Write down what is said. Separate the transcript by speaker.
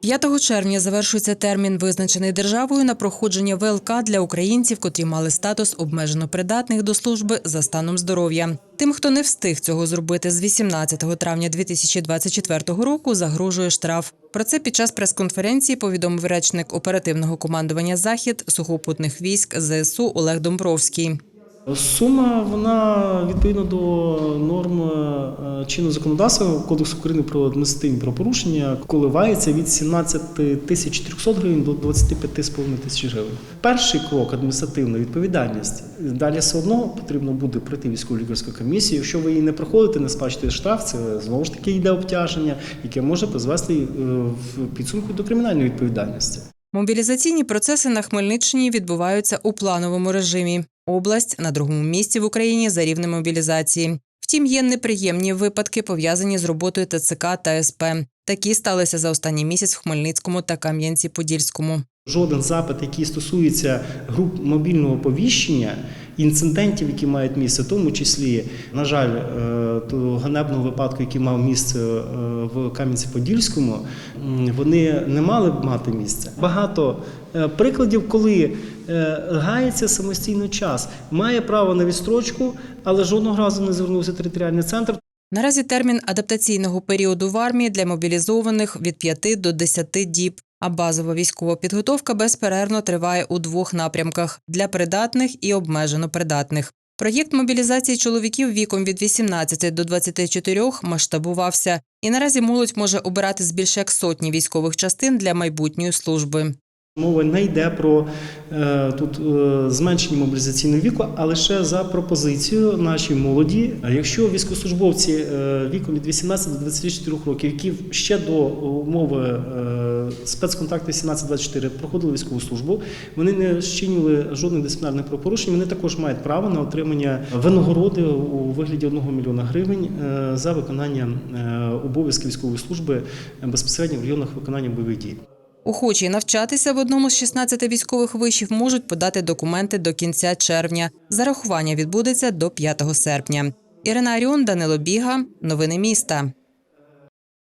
Speaker 1: 5 червня завершується термін, визначений державою на проходження ВЛК для українців, котрі мали статус обмежено придатних до служби за станом здоров'я. Тим, хто не встиг цього зробити з 18 травня 2024 року, загрожує штраф. Про це під час прес-конференції повідомив речник оперативного командування Захід сухопутних військ ЗСУ Олег Домбровський.
Speaker 2: Сума вона відповідно до норм е, чинного законодавства Кодексу України про адміністративні правопорушення коливається від 17 тисяч 400 гривень до 25,5 тисяч гривень. Перший крок адміністративна відповідальність. Далі все одно потрібно буде пройти військову лікарську комісію. Якщо ви її не проходите, не сплачуєте штраф, це знову ж таки йде обтяження, яке може призвести е, в підсумку до кримінальної відповідальності.
Speaker 1: Мобілізаційні процеси на Хмельниччині відбуваються у плановому режимі. Область на другому місці в Україні за рівнем мобілізації. Втім, є неприємні випадки, пов'язані з роботою ТЦК та СП. Такі сталися за останній місяць в Хмельницькому та Кам'янці-Подільському.
Speaker 2: Жоден запит, який стосується груп мобільного повіщення, інцидентів, які мають місце, в тому числі, на жаль, е, того ганебного випадку, який мав місце е, в Кам'янці-Подільському, вони не мали б мати місце. Багато е, прикладів, коли гається самостійно час, має право на відстрочку, але жодного разу не звернувся територіальний центр.
Speaker 1: Наразі термін адаптаційного періоду в армії для мобілізованих від 5 до 10 діб. А базова військова підготовка безперервно триває у двох напрямках для придатних і обмежено придатних. Проєкт мобілізації чоловіків віком від 18 до 24 масштабувався, і наразі молодь може обирати з більше як сотні військових частин для майбутньої служби.
Speaker 2: Мова не йде про е, тут е, зменшення мобілізаційного віку, а лише за пропозицією нашій молоді. Якщо військовослужбовці е, віком від 18 до 24 років, які ще до умови спецконтакту 18-24 проходили військову службу, вони не зчинювали жодних дисциплінарних правопорушень. Вони також мають право на отримання винагороди у вигляді 1 мільйона гривень е, за виконання е, обов'язків військової служби безпосередньо в районах виконання бойових дій.
Speaker 1: Охочі навчатися в одному з 16 військових вишів можуть подати документи до кінця червня. Зарахування відбудеться до 5 серпня. Ірина Аріон, Данило Біга. Новини міста.